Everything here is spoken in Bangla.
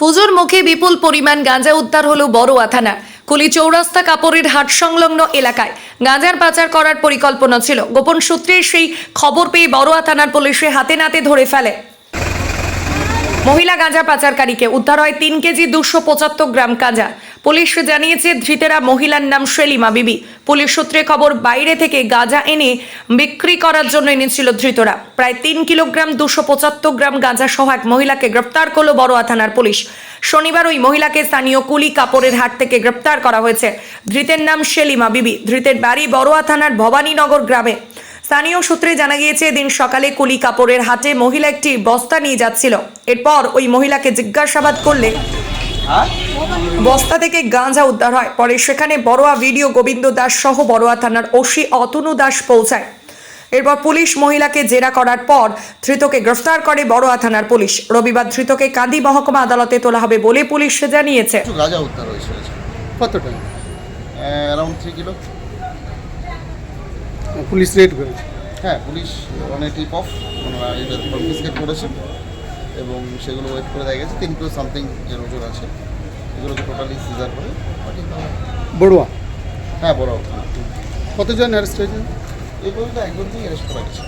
পুজোর মুখে বিপুল পরিমাণ গাঁজা উদ্ধার হলো বড়োয়া থানা কুলি চৌরাস্তা কাপড়ের হাট সংলগ্ন এলাকায়। গাঁজার পাচার করার পরিকল্পনা ছিল। গোপন সূত্রে সেই খবর পেয়ে বড়োয়া থানার পুলিশে হাতে নাতে ধরে ফেলে। মহিলা গাঁজা পাচারকারীকে উদ্ধার হয় তিন কেজি দুশো পঁচাত্তর গ্রাম গাঁজা। পুলিশ জানিয়েছে ধৃতেরা মহিলার নাম শেলিমা বিবি। পুলিশ সূত্রে খবর, বাইরে থেকে গাঁজা এনে বিক্রি করার জন্য এনেছিল ধৃতরা। প্রায় তিন কিলোগ্রাম দুশো পঁচাত্তর গ্রাম গাঁজা সহ এক মহিলাকে গ্রেপ্তার করল বড়োয়া থানার পুলিশ। শনিবার ওই মহিলাকে স্থানীয় কুলি কাপড়ের হাট থেকে গ্রেপ্তার করা হয়েছে। ধৃতের নাম শেলিমা বিবি। ধৃতের বাড়ি বড়োয়া থানার ভবানীনগর গ্রামে। স্থানীয় সূত্রে জানা গিয়েছে দিন সকালে কুলি কাপড়ের হাটে মহিলা একটি বস্তা নিয়ে যাচ্ছিল। এরপর ওই মহিলাকে জিজ্ঞাসাবাদ করলে বস্তা থেকে গাঁজা উদ্ধার হয়। পরে সেখানে বড়োয়া ভিডিও গোবিন্দ দাস সহ বড়োয়া থানার ওসি অতনু দাস পৌঁছায়। এরপর পুলিশ মহিলাকে জেরা করার পর ধৃতকে গ্রেফতার করে বড়োয়া থানার পুলিশ। রবিবার ধৃতকে কান্দি মহকুমা আদালতে তোলা হবে বলে পুলিশ জানিয়েছে। গাঁজা উদ্ধার হয়েছে। কতটা around three kilo police raid করেছে হ্যাঁ পুলিশ অনেক টিপ অফ ওনারা এটা কনফিসকেট করেছে। এবং সেগুলো ওয়েট করে দেখা গেছে। তিন কিলো সামথিং এর ওজন আছে। এগুলোকে টোটালি সিজার করে। পাঠিয়ে দেওয়া বড়ুয়া? হ্যাঁ বড় কতজন অ্যারেস্ট হয়েছে? এগুলো তো একজনকেই অ্যারেস্ট করা গেছে